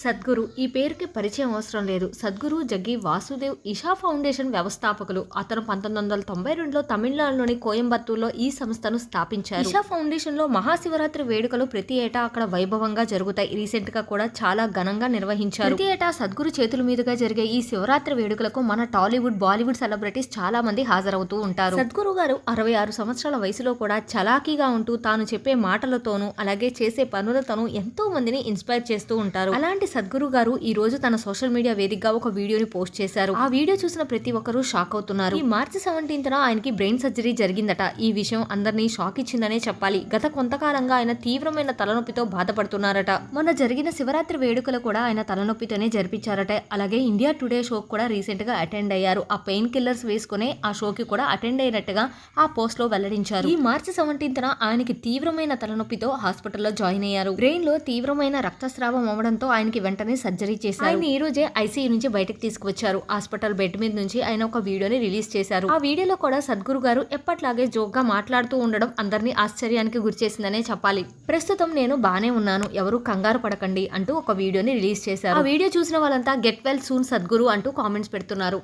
సద్గురు. ఈ పేరుకి పరిచయం అవసరం లేదు. సద్గురు జగ్గి వాసుదేవ్ ఇషా ఫౌండేషన్ వ్యవస్థాపకులు. అతను పంతొమ్మిది వందల తొంభై రెండులో తమిళనాడులోని కోయంబత్తూర్లో ఈ సంస్థను స్థాపించారు. ఇషా ఫౌండేషన్లో మహాశివరాత్రి వేడుకలు ప్రతి ఏటా అక్కడ వైభవంగా జరుగుతాయి. రీసెంట్గా కూడా చాలా ఘనంగా నిర్వహించారు. ప్రతి ఏటా సద్గురు చేతుల మీదుగా జరిగే ఈ శివరాత్రి వేడుకలకు మన టాలీవుడ్ బాలీవుడ్ సెలబ్రిటీస్ చాలా మంది హాజరవుతూ ఉంటారు. సద్గురు గారు అరవై ఆరు సంవత్సరాల వయసులో కూడా చలాకీగా ఉంటూ తాను చెప్పే మాటలతోనూ అలాగే చేసే పనులతోనూ ఎంతో మందిని ఇన్స్పైర్ చేస్తూ ఉంటారు. అలాంటి సద్గురు గారు ఈ రోజు తన సోషల్ మీడియా వేదికగా ఒక వీడియోని పోస్ట్ చేశారు. ఆ వీడియో చూసిన ప్రతి ఒక్కరూ షాక్ అవుతున్నారు. ఈ మార్చి సెవెంటీన్త్ ఆయనకి బ్రెయిన్ సర్జరీ జరిగిందట. ఈ విషయం అందరినీ షాక్ ఇచ్చిందనే చెప్పాలి. గత కొంతకాలంగా ఆయన తీవ్రమైన తలనొప్పితో బాధపడుతున్నారట. మొన్న జరిగిన శివరాత్రి వేడుకలు కూడా ఆయన తలనొప్పితోనే జరిపించారట. అలాగే ఇండియా టుడే షో కూడా రీసెంట్గా అటెండ్ అయ్యారు. ఆ పెయిన్ కిల్లర్స్ వేసుకునే ఆ షోకి కూడా అటెండ్ అయినట్టుగా ఆ పోస్ట్లో వెల్లడించారు. ఈ మార్చి సెవెంటీన్త్ ఆయనకి తీవ్రమైన తలనొప్పితో హాస్పిటల్లో జాయిన్ అయ్యారు. బ్రెయిన్లో తీవ్రమైన రక్తస్రావం అవడంతో ఆయనకి వెంటనే సర్జరీ చేశారు. ఆయన ఈ రోజే ఐసీయూ నుంచి బయటకు తీసుకువచ్చారు. హాస్పిటల్ బెడ్ మీద నుంచి ఆయన ఒక వీడియోని రిలీజ్ చేశారు. ఆ వీడియోలో కూడా సద్గురు గారు ఎప్పట్లాగే జోక్గా మాట్లాడుతూ ఉండడం అందరినీ ఆశ్చర్యానికి గురిచేసిందనే చెప్పాలి. ప్రస్తుతం నేను బానే ఉన్నాను. ఎవరు కంగారు పడకండి అంటూ ఒక వీడియోని రిలీజ్ చేశారు. ఆ వీడియో చూసిన వాళ్ళంతా గెట్ వెల్ సూన్ సద్గురు అంటూ కామెంట్స్ పెడుతున్నారు.